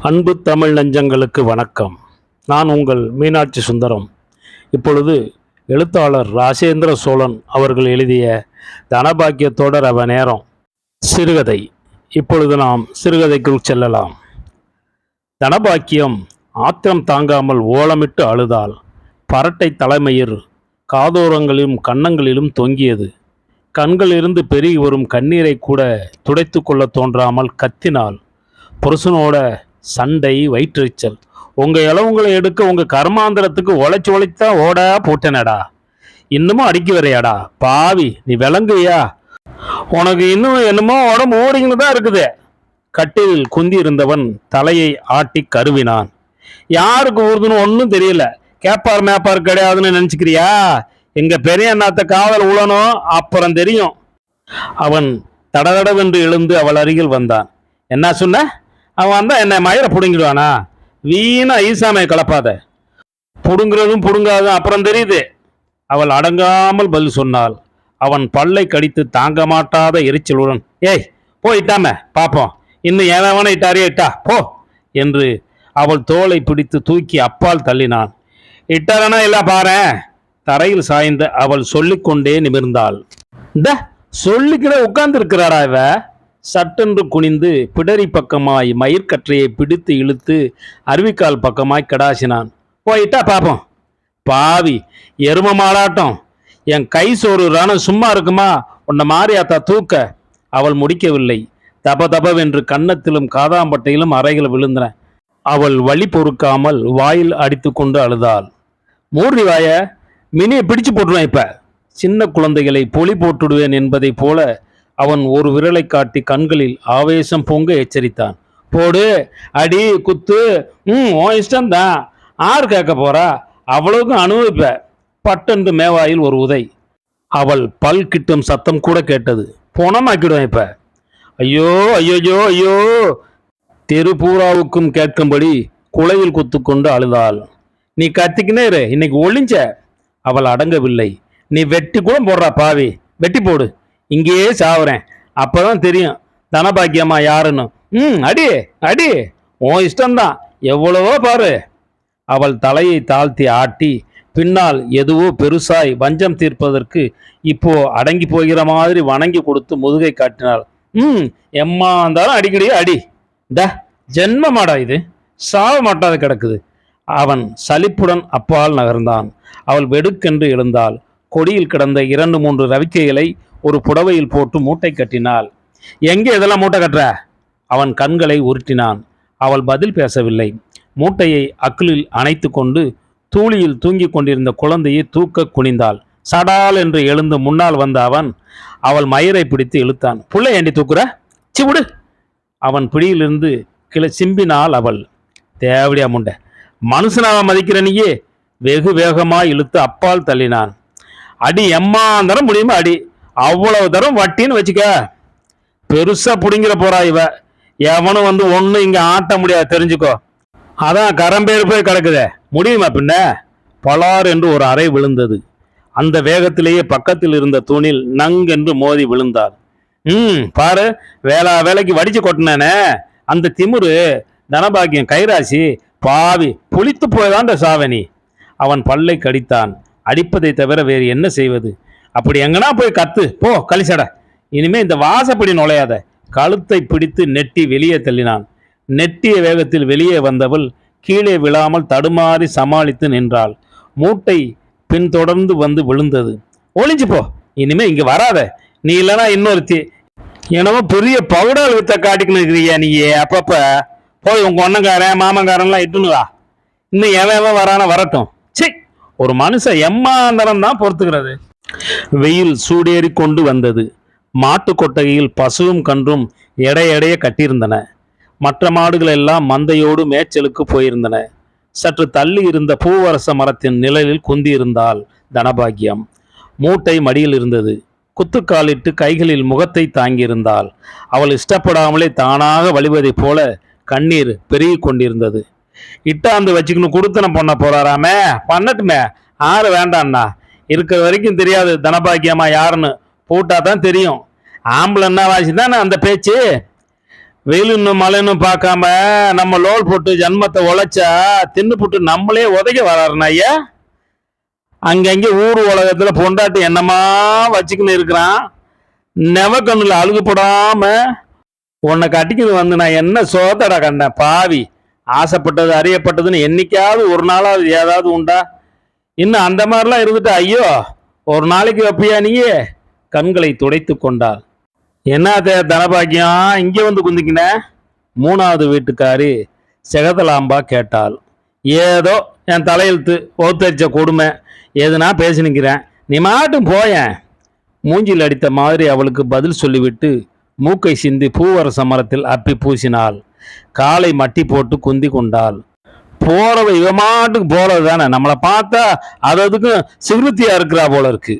அன்பு தமிழ் நெஞ்சங்களுக்கு வணக்கம். நான் உங்கள் மீனாட்சி சுந்தரம். இப்பொழுது எழுத்தாளர் ராஜேந்திர சோழன் அவர்கள் எழுதிய தனபாக்கிய தொடர் அவ நேரம் சிறுகதை. இப்பொழுது நாம் சிறுகதைக்குள் செல்லலாம். தனபாக்கியம் ஆத்திரம் தாங்காமல் ஓலமிட்டு அழுதால் பரட்டை தலைமையில் காதோரங்களிலும் கன்னங்களிலும் தொங்கியது. கண்களிலிருந்து பெருகி வரும் கண்ணீரை கூட துடைத்து கொள்ள தோன்றாமல் கத்தினாள். புருஷனோட சண்டை வயிற்றுச்சல் உங்கள் இளவுங்களை எடுக்க உங்கள் கர்மாந்திரத்துக்கு உழைச்சி உழைச்சா ஓட போட்டேனடா. இன்னமும் அடிக்க வரையாடா. பாவி நீ விளங்குவியா? உனக்கு இன்னும் என்னமோ உடம்பு ஓடிங்கன்னு தான் இருக்குது. கட்டில் குந்தி இருந்தவன் தலையை ஆட்டி கருவினான். யாருக்கு ஊறுதுன்னு ஒன்றும் தெரியல. கேப்பார் மேப்பார் கிடையாதுன்னு நினச்சிக்கிறியா? எங்க பெரிய அண்ணாத்த காதல் உழனும் அப்புறம் தெரியும். அவன் தடதடவென்று எழுந்து அவள் அருகில் வந்தான். என்ன சொன்ன? அவன் வந்தா என்னை மயிரை பிடுங்கிடுவானா? வீணா ஈசாமையை கலப்பாத. புடுங்குறதும் புடுங்காதும் அப்புறம் தெரியுது. அவள் அடங்காமல் பதில் சொன்னாள். அவன் பல்லை கடித்து தாங்க மாட்டாத எரிச்சலுடன் ஏய் போயிட்டாம பாப்போம். இன்னும் எவனை இட்டாரே? இட்டா போ. என்று அவள் தோலை பிடித்து தூக்கி அப்பால் தள்ளினான். இட்டாரனா எல்லாம் பாரு தரையில் சாய்ந்த அவள் சொல்லிக்கொண்டே நிமிர்ந்தாள். இந்த சொல்லிக்கிட உட்கார்ந்து இருக்கிறாடா இவ? சட்டென்று குனிந்து பிடரி பக்கமாய் மயிர்கற்றையை பிடித்து இழுத்து அருவிக்கால் பக்கமாய் கடாசினான். போயிட்டா பாப்போம். பாவி எரும மாடாட்டம். என் கை சோறு ரணம் சும்மா இருக்குமா? உன்னை மாறியாத்தா தூக்க. அவள் முடிக்கவில்லை. தப தபவென்று கன்னத்திலும் காதாம்பட்டையிலும் அறைகள் விழுந்தன. அவள் வழி பொறுக்காமல் வாயில் அடித்துக்கொண்டு அழுதாள். மூடி வாய மினியை பிடிச்சு போட்டுருவேன் இப்ப. சின்ன குழந்தைகளை பொலி போட்டுடுவேன் என்பதைப் போல அவன் ஒரு விரலை காட்டி கண்களில் ஆவேசம் பொங்க எச்சரித்தான். போடு அடி குத்து ம் உன் இஷ்டம்தான் ஆறு கேட்க போறா? அவ்வளவுக்கும் அனுபவிப்ப. பட்டென்று மேவாயில் ஒரு உதை. அவள் பல் கிட்டும் சத்தம் கூட கேட்டது. பொணமாக்கிடுவேன் இப்ப. ஐயோ ஐயோயோ ஐயோ. தெரு பூராவுக்கும் கேட்கும்படி குலையில் குத்துக்கொண்டு அழுதாள். நீ கத்திக்கினே இரு. இன்னைக்கு ஒளிஞ்ச அவள் அடங்கவில்லை. நீ வெட்டி கூட போடுறா பாவி. வெட்டி போடு. இங்கேயே சாவுறேன். அப்போதான் தெரியும் தனபாக்கியம்மா யாருன்னு. ம் அடி அடி. உன் இஷ்டம்தான். எவ்வளவோ பாரு. அவள் தலையை தாழ்த்தி ஆட்டி பின்னால் எதுவோ பெருசாய் வஞ்சம் தீர்ப்பதற்கு இப்போ அடங்கி போகிற மாதிரி வணங்கி கொடுத்து முதுகை காட்டினாள். ம் எம்மா இருந்தாலும் அடிக்கடி அடி. ட ஜென்மமாடா இது. சாவ மாட்டாது கிடக்குது. அவன் சலிப்புடன் அப்பால் நகர்ந்தான். அவள் வெடுக்கென்று எழுந்தாள். கொடியில் கிடந்த இரண்டு மூன்று ரவிக்கைகளை ஒரு புடவையில் போட்டு மூட்டை கட்டினாள். எங்கே இதெல்லாம் மூட்டை கட்டுற? அவன் கண்களை உருட்டினான். அவள் பதில் பேசவில்லை. மூட்டையை அக்கிலில் அணைத்து கொண்டு தூளியில் தூங்கிக் கொண்டிருந்த குழந்தையை தூக்க குனிந்தாள். சடால் என்று எழுந்து முன்னால் வந்த அவன் அவள் மயிரை பிடித்து இழுத்தான். புள்ளை ஏண்டி தூக்குற? சிவுடு அவன் பிடியிலிருந்து கிள சிம்பினாள் அவள். தேவடியா முண்டை. மனுஷனாக மதிக்கிறனியே வெகு வேகமாக இழுத்து அப்பால் தள்ளினான். அடி எம்மா முடியுமா அடி? அவ்வளவு தரம் வட்டின்னு வச்சுக்க. பெருசாக பிடுங்கிற போறா இவ. எவனும் வந்து ஒன்றும் இங்கே ஆட்ட முடியாது தெரிஞ்சுக்கோ. அதான் கரம்பேறு போய் கிடக்குதே. முடியுமா பின்ன? பலார் என்று ஒரு அறை விழுந்தது. அந்த வேகத்திலேயே பக்கத்தில் இருந்த தூணில் நங்கென்று என்று மோதி விழுந்தார் ம் பாரு வேளா வேலைக்கு வடிச்சு கொட்டினேனே. அந்த திமிரு தனபாக்கியம் கைராசி பாவி புளித்து போய்தாண்ட சாவனி. அவன் பல்லை கடித்தான். அடிப்பதை தவிர வேறு என்ன செய்வது? அப்படி எங்கனா போய் கத்து. போ கலிசட. இனிமே இந்த வாசப்படி நுழையாத. கழுத்தை பிடித்து நெட்டி வெளியே தள்ளினான். நெட்டிய வேகத்தில் வெளியே வந்தவள் கீழே விழாமல் தடுமாறி சமாளித்து நின்றாள். மூட்டை பின்தொடர்ந்து வந்து விழுந்தது. ஒளிஞ்சு போ இனிமே இங்கே வராத. நீ இல்லைனா இன்னொருத்தி. என்னமோ பெரிய பவுடர் வித்த காட்டிக்கணும் இருக்கிறியா நீ அப்பப்போ. போய் உங்க ஒன்னங்காரன் மாமங்காரன்லாம் இட்டுன்னு இன்னும் எவன் எவன் வரான வரட்டும். ச்சீ! ஒரு மனுஷன் எம்மாந்தரம் தான் பொறுத்துக்கிறது. வெயில் சூடேறி கொண்டு வந்தது. மாட்டு கொட்டகையில் பசுவும் கன்றும் எடை எடைய கட்டியிருந்தன. மற்ற மாடுகள் எல்லாம் மந்தையோடு மேய்ச்சலுக்கு போயிருந்தன. சற்று தள்ளி இருந்த பூவரச மரத்தின் நிழலில் குந்தியிருந்தாள் தனபாகியம் மூட்டை மடியில் இருந்தது. குத்துக்காலிட்டு கைகளில் முகத்தை தாங்கியிருந்தாள். அவள் இஷ்டப்படாமலே தானாக வழிவதைப் போல கண்ணீர் பெருகி கொண்டிருந்தது. இட்டாந்து வச்சுக்கணும் கொடுத்தன பொண்ண போறாராமே பண்ணட்டுமே. ஆறு வேண்டாம்ண்ணா இருக்கிற வரைக்கும் தெரியாது தனபாக்கியம்மா யாருன்னு. போட்டா தான் தெரியும். ஆம்பளைன்னா வாசி தானே அந்த பேச்சு? வெயிலுன்னு மழைன்னு பார்க்காம நம்ம லோல் போட்டு ஜன்மத்தை உழைச்சா தின்னு போட்டு நம்மளே உதைக்க வராருண்ணா ஐயா. அங்கங்கே ஊர் உலகத்தில் பொண்டாட்டி என்னமா வச்சுக்கின்னு இருக்கிறான். நெவக்கண்ணில் அழுகுப்படாமல் உன்னை கட்டிக்கிட்டு வந்து நான் என்ன சோதடை கண்டேன்? பாவி. ஆசைப்பட்டது அறியப்பட்டதுன்னு என்னைக்காவது ஒரு நாளாவது ஏதாவது உண்டா? இன்னும் அந்த மாதிரிலாம் இருந்துட்டு? ஐயோ ஒரு நாளைக்கு வைப்பியா நீயே கண்களை துடைத்து கொண்டாள். என்னத்த தனபாக்கியம்? இங்கே வந்து குந்திக்கின? மூணாவது வீட்டுக்காரி செகதலாம்பா கேட்டாள். ஏதோ என் தலையெழுத்து ஒத்தரிச்ச கொடுமை. எதுனா பேசினுக்கிறேன். நீ மாட்டும் போயேன். மூஞ்சில் அடித்த மாதிரி அவளுக்கு பதில் சொல்லிவிட்டு மூக்கை சிந்தி பூவரச மரத்தில் அப்பி பூசினாள். காலை மட்டி போட்டு குந்தி கொண்டாள். போறவ இவ மாட்டுக்கு போறது தானே நம்மளை பார்த்தா அது அதுக்கும் சிறுத்தியா இருக்கிறா போல இருக்கு.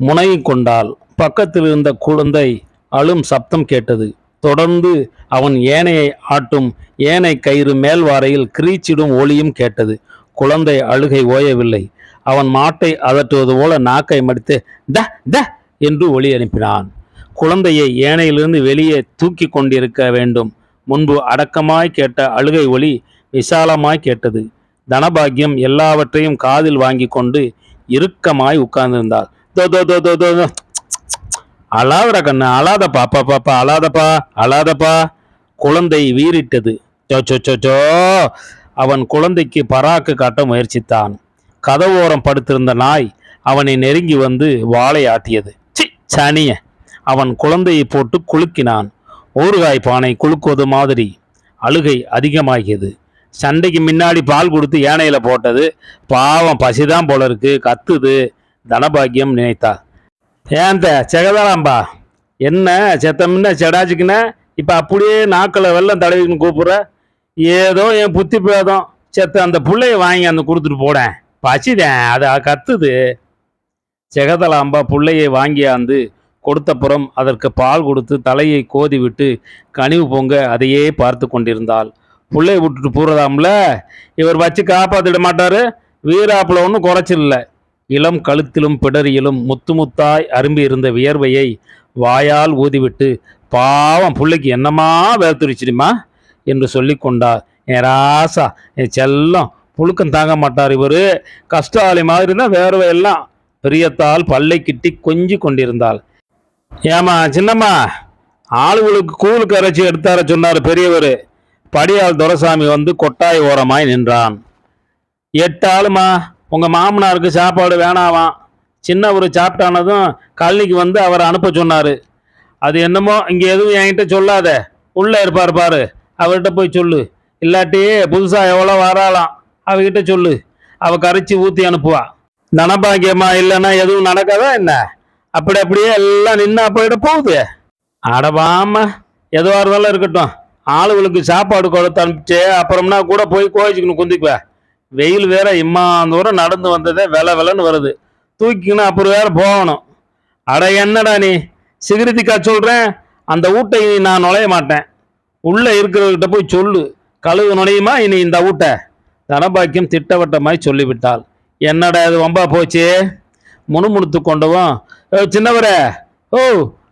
முனகி கொண்டாள். பக்கத்தில் இருந்த குழந்தை அழும் சப்தம் கேட்டது. தொடர்ந்து அவன் ஏனையை ஆட்டும் ஏனை கயிறு மேல்வாரையில் கிரீச்சிடும் ஒளியும் கேட்டது. குழந்தை அழுகை ஓயவில்லை. அவன் மாட்டை அதட்டுவது போல நாக்கை மடித்து ட த என்று ஒளி அனுப்பினான். குழந்தையை ஏனையிலிருந்து வெளியே தூக்கி கொண்டிருக்க வேண்டும். முன்பு அடக்கமாய் கேட்ட அழுகை ஒளி விசாலமாய் கேட்டது. தனபாகியம் எல்லாவற்றையும் காதில் வாங்கி கொண்டு இறுக்கமாய் உட்கார்ந்திருந்தாள் தோ தோ தோ தோ தோ தோ. அழாதடா கண்ணு அழாதப்பா அப்பா பாப்பா அழாதப்பா அழாதப்பா. குழந்தை வீறிட்டது. சோ சோ சோ சோ. அவன் குழந்தைக்கு பராக்கு காட்ட முயற்சித்தான். கதவோரம் படுத்திருந்த நாய் அவனை நெருங்கி வந்து வாளை ஆட்டியது. சி சனிய. அவன் குழந்தையை போட்டு குலுக்கினான். ஊறுகாய் பானை குலுக்குவது மாதிரி. அழுகை அதிகமாகியது. சண்டைக்கு முன்னாடி பால் கொடுத்து ஏனையில் போட்டது. பாவம் பசிதான் போல இருக்கு. கத்துது. தனபாக்கியம் நினைத்தா ஏந்த செகதாராம்பா. என்ன செத்த முன்ன செடாச்சுக்குன? இப்போ அப்படியே நாக்கில் வெள்ளம் தடவிக்குன்னு கூப்பிட்ற? ஏதோ என் புத்தி பேதம். செத்த அந்த பிள்ளைய வாங்கி அந்த கொடுத்துட்டு போடேன் பசிதேன் அது கத்துது. செகதலாம்பா பிள்ளையை வாங்கியாந்து கொடுத்தப்புறம் அதற்கு பால் கொடுத்து தலையை கோதி விட்டு கனிவு பொங்க அதையே பார்த்து கொண்டிருந்தாள். புள்ளைய விட்டுட்டு போகிறதாம்ல இவர் வச்சு காப்பாற்றிட மாட்டார். வீராப்பில் ஒன்றும் குறைச்சில்ல. இளம் கழுத்திலும் பிடரியிலும் முத்து முத்தாய் அரும்பி இருந்த வியர்வையை வாயால் ஊதிவிட்டு பாவம் பிள்ளைக்கு என்னமா வேர்த்துரிச்சிடுமா என்று சொல்லி கொண்டார். என் ராசா என் செல்லம் புழுக்கம் தாங்க மாட்டார் இவர். கஷ்டாலி மாதிரி தான் வேர்வை எல்லாம். பிரியத்தால் பல்லை கிட்டி கொஞ்சி கொண்டிருந்தாள். ஏமா சின்னம்மா ஆளுகளுக்கு கூழ் அரைச்சி எடுத்தார சொன்னார் பெரியவர். படியால் துரசாமி வந்து கொட்டாய் ஓரமாய் நின்றான். எட்டு ஆளுமா உங்கள் மாமனாருக்கு சாப்பாடு வேணாவாம் சின்னவர் சாப்பிட்டானதும் கழனிக்கு வந்து அவரை அனுப்ப சொன்னார். அது என்னமோ இங்கே எதுவும் என்கிட்ட சொல்லாத. உள்ளே இருப்பார் பாரு. அவர்கிட்ட போய் சொல்லு. இல்லாட்டி புதுசாக எவ்வளோ வராளாம். அவகிட்ட சொல்லு. அவ கரைச்சி ஊற்றி அனுப்புவா. தனபாகியமா இல்லைன்னா எதுவும் நடக்காதா என்ன? அப்படி அப்படியே எல்லாம் நின்னா போயிட போகுது. அடவாம எதுவாக இருந்தாலும் இருக்கட்டும். ஆளுகளுக்கு சாப்பாடு கொடுத்து அனுப்பிச்சு அப்புறம்னா கூட போய் கோயிச்சுக்கணும் குந்திக்குவேன் வெயில் வேற இம்மா தூரம் நடந்து வந்ததே வில விலன்னு வருது. தூக்கிக்கணும் அப்புறம் வேற போகணும். அட என்னடா நீ? சிகிருத்திக்கா சொல்கிறேன் அந்த வீட்டை இனி நான் நுழைய மாட்டேன். உள்ளே இருக்கிறவர்கிட்ட போய் சொல்லு. கழுவு நுழையுமா இனி இந்த வீட்டை தனபாக்கியம் திட்டவட்டமாய் சொல்லிவிட்டாள். என்னடா இது வம்பா போச்சு? முணுமுணுத்து கொண்டவும் சின்னவரே. ஓ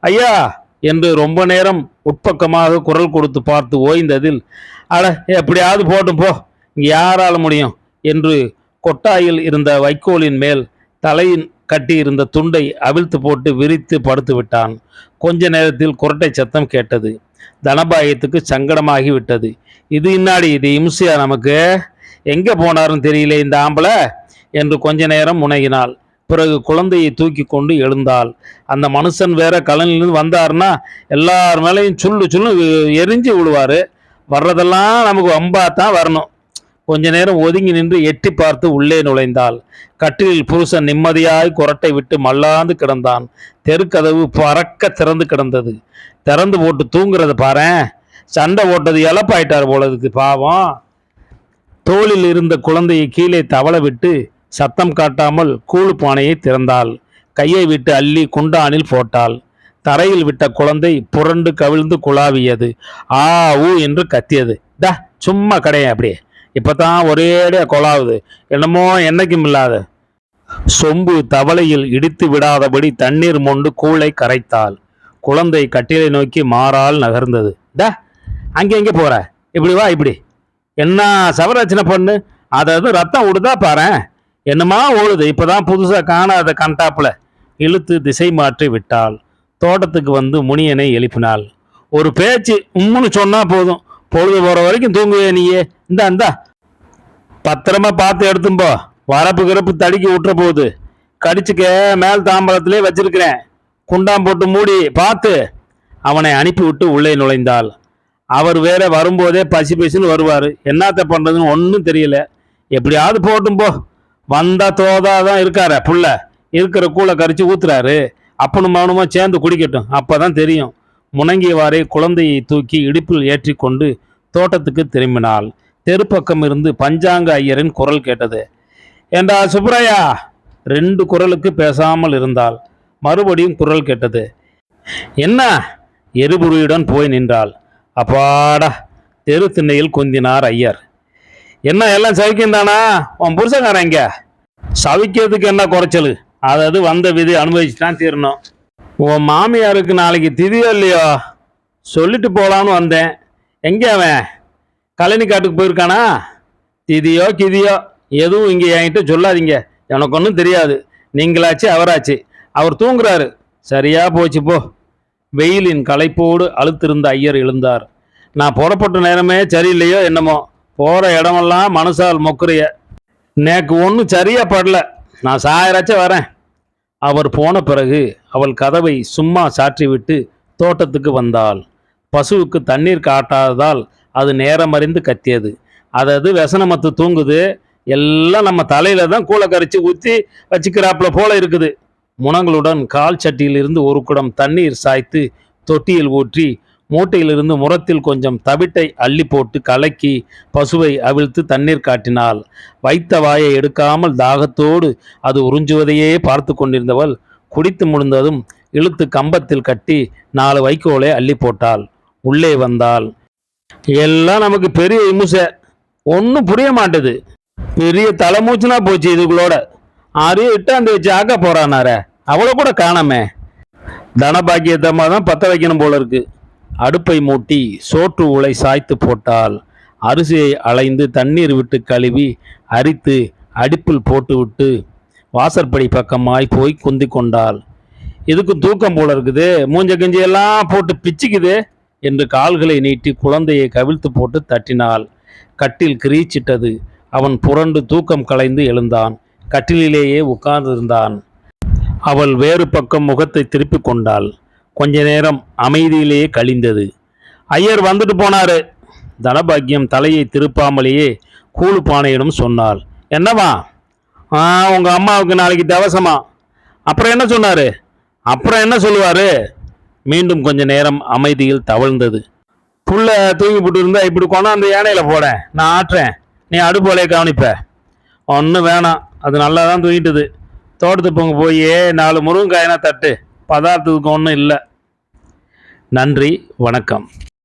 ஐயா. என்று ரொம்ப நேரம் உட்பக்கமாக குரல் கொடுத்து பார்த்து ஓய்ந்ததில் அட எப்படியாவது போட்டும் போ. இங்கே யாரால முடியும்? என்று கொட்டாயில் இருந்த வைக்கோலின் மேல் தலையின் கட்டியிருந்த துண்டை அவிழ்த்து போட்டு விரித்து படுத்து விட்டான். கொஞ்ச நேரத்தில் குரட்டை சத்தம் கேட்டது. தனபாயத்துக்கு சங்கடமாகி விட்டது. இது இன்னாடி? இது இம்சையா நமக்கு? எங்கே போனாருன்னு தெரியல இந்த ஆம்பளை? என்று கொஞ்ச நேரம் முனகினாள். பிறகு குழந்தையை தூக்கி கொண்டு எழுந்தாள். அந்த மனுஷன் வேற கலனிலிருந்து வந்தாருன்னா எல்லார் மேலேயும் சுள்ளு சுள்ளு எரிஞ்சு விழுவார். வர்றதெல்லாம் நமக்கு வம்பா தான் வரணும். கொஞ்ச நேரம் ஒதுங்கி நின்று எட்டி பார்த்து உள்ளே நுழைந்தாள். கட்டிலில் புருஷன் நிம்மதியாய் குரட்டை விட்டு மல்லாந்து கிடந்தான். தெருக்கதவு பறக்க திறந்து கிடந்தது. திறந்து போட்டு தூங்குறத பாரேன் சண்டை ஓட்டது இழப்பாயிட்டார் போல இருக்கு பாவம். தோளில் இருந்த குழந்தையை கீழே தவள விட்டு சத்தம் காட்டாமல் கூழு பானையை திறந்தாள். கையை விட்டு அள்ளி குண்டானில் போட்டாள். தரையில் விட்ட குழந்தை புரண்டு கவிழ்ந்து குழாவியது. ஆ ஊ என்று கத்தியது. டா சும்மா கடையன் அப்படியே? இப்பதான் ஒரேடியா கொலாவுது என்னமோ என்னைக்கும் இல்லாத. சொம்பு தவளையில் இடித்து விடாதபடி தண்ணீர் மொண்டு கூளை கரைத்தாள். குழந்தை கட்டிலை நோக்கி மாறால் நகர்ந்தது. டா அங்கே எங்கே போகிற இப்படி வா இப்படி. என்ன சவரச்சனை பொண்ணு? அதாவது ரத்தம் விடுதா பாரேன் என்னமா ஓடுது? இப்போதான் புதுசாக காணாத கண்டாப்பில். இழுத்து திசை மாற்றி விட்டாள். தோட்டத்துக்கு வந்து முனியனை எழுப்பினாள். ஒரு பேச்சு உம்முன்னு சொன்னால் போதும். பொழுது போகிற வரைக்கும் தூங்குவே நீயே? இந்தா இந்தா. பத்திரமா பார்த்து எடுத்தும் போ. வரப்பு கிரப்பு தடுக்கி விட்டுற போகுது கடிச்சுக்க மேல் தாம்பரத்திலே வச்சிருக்கிறேன். குண்டாம் போட்டு மூடி பார்த்து. அவனை அனுப்பிவிட்டு உள்ளே நுழைந்தாள். அவர் வேற வரும்போதே பசி பசின்னு வருவார். என்னத்த பண்ணுறதுன்னு ஒன்றும் தெரியல. எப்படியாவது போட்டும் போ. வந்தா தோதா தான் இருக்கார புள்ள. இருக்கிற கூளை கரிச்சு ஊத்துறாரு. அப்பனும் மகனுமா சேர்ந்து குடிக்கட்டும். அப்பதான் தெரியும். முணங்கியவாறே குழந்தையை தூக்கி இடுப்பில் ஏற்றி கொண்டு தோட்டத்துக்கு திரும்பினாள். தெருப்பக்கம் இருந்து பஞ்சாங்க ஐயரின் குரல் கேட்டது. ஏண்டா சுப்ராயா ரெண்டு குரலுக்கு பேசாமல் இருந்தாள். மறுபடியும் குரல் கேட்டது. என்ன? எரிபுரியுடன் போய் நின்றாள். அப்பாடா. தெரு திண்ணையில் குந்தினார் ஐயர். என்ன எல்லாம் சவிக்கும் தானா உன் புருஷங்காரன் இங்க சவிக்கிறதுக்கு என்ன குறைச்சல்? அதாவது வந்த விதி அனுபவிச்சுட்டான் தீரணும். உன் மாமியாருக்கு நாளைக்கு திதியோ இல்லையோ? சொல்லிட்டு போகலான்னு வந்தேன். எங்கே அவன்? கழனி காட்டுக்கு போயிருக்கானா? திதியோ கிதியோ? எதுவும் இங்கே என்கிட்ட சொல்லாதீங்க. எனக்கு ஒன்றும் தெரியாது. நீங்களாச்சு அவராச்சு. அவர் தூங்குறாரு. சரியா போச்சு போ. வெயிலின் களைப்போடு அழுத்திருந்த ஐயர் எழுந்தார். நான் புறப்பட்ட நேரமே சரியில்லையோ என்னமோ? போகிற இடமெல்லாம் மனசால் மொக்குறிய. நேக்கு ஒன்றும் சரியா படல. நான் சாயராச்சும் வரேன். அவர் போன பிறகு அவள் கதவை சும்மா சாற்றிவிட்டு தோட்டத்துக்கு வந்தாள். பசுவுக்கு தண்ணீர் காட்டாததால் அது நேரமறிந்து கத்தியது. அதாவது விசனமத்து தூங்குது. எல்லாம் நம்ம தலையில தான் கூளை கரைச்சி ஊற்றி வச்சுக்கிறாப்புல போல இருக்குது. முனங்களுடன் கால் சட்டியிலிருந்து ஒரு குடம் தண்ணீர் சாய்த்து தொட்டியில் ஊற்றி மூட்டையிலிருந்து முரத்தில் கொஞ்சம் தவிட்டை அள்ளி போட்டு கலக்கி பசுவை அவிழ்த்து தண்ணீர் காட்டினாள். வைத்த வாயை எடுக்காமல் தாகத்தோடு அது உறிஞ்சுவதையே பார்த்து கொண்டிருந்தவள் குடித்து முடிந்ததும் இழுத்து கம்பத்தில் கட்டி நாலு வைக்கோலை அள்ளி போட்டாள். உள்ளே வந்தாள். எல்லாம் நமக்கு பெரிய இமுசை ஒன்றும் புரிய மாட்டேது. பெரிய தலைமூச்சுனா போச்சு இதுகளோட. ஆரையும் இட்டாந்து வச்சு ஆக்க போறானார. அவளை கூட காணாமே. தனபாக்கியத்தம்மா தான் பற்ற வைக்கணும் போல இருக்குது அடுப்பை மூட்டி சோற்று உலை சாய்த்து போட்டால் அரிசியை அலைந்து தண்ணீர் விட்டு கழுவி அரித்து அடுப்பில் போட்டுவிட்டு வாசற்படி பக்கமாய் போய் குந்தி கொண்டாள். இதுக்கு தூக்கம் போல இருக்குது. மூஞ்ச கிஞ்சியெல்லாம் போட்டு பிச்சுக்குது என்று கால்களை நீட்டி குழந்தையை கவிழ்த்து போட்டு தட்டினாள். கட்டில் கிரீச்சிட்டது. அவன் புரண்டு தூக்கம் கலைந்து எழுந்தான். கட்டிலிலேயே உட்கார்ந்திருந்தான். அவள் வேறு பக்கம் முகத்தை திருப்பிக் கொண்டாள். கொஞ்ச நேரம் அமைதியிலேயே கழிந்தது. ஐயர் வந்துட்டு போனாரு. தனபாக்கியம் தலையை திருப்பாமலேயே கூழு பானையிடம் சொன்னாள். என்னவா ஆ உங்கள் அம்மாவுக்கு நாளைக்கு தவசமா? அப்புறம் என்ன சொன்னார்? அப்புறம் என்ன சொல்லுவார்? மீண்டும் கொஞ்ச நேரம் அமைதியில் தவழ்ந்தது. புள்ள தூங்கி போட்டு இருந்தால் இப்படி கொண்டாந்து யானையில் போட? நான் ஆட்டுறேன். நீ அடுப்போலையை கவனிப்ப. ஒன்றும் வேணாம். அது நல்லா தான் தூங்கிட்டுது. தோட்டத்து பொங்க போய் நாலு முருங்கைக்காயனா தட்டு. பதார்த்தத்துக்கு ஒன்றும் இல்லை. நன்றி வணக்கம்.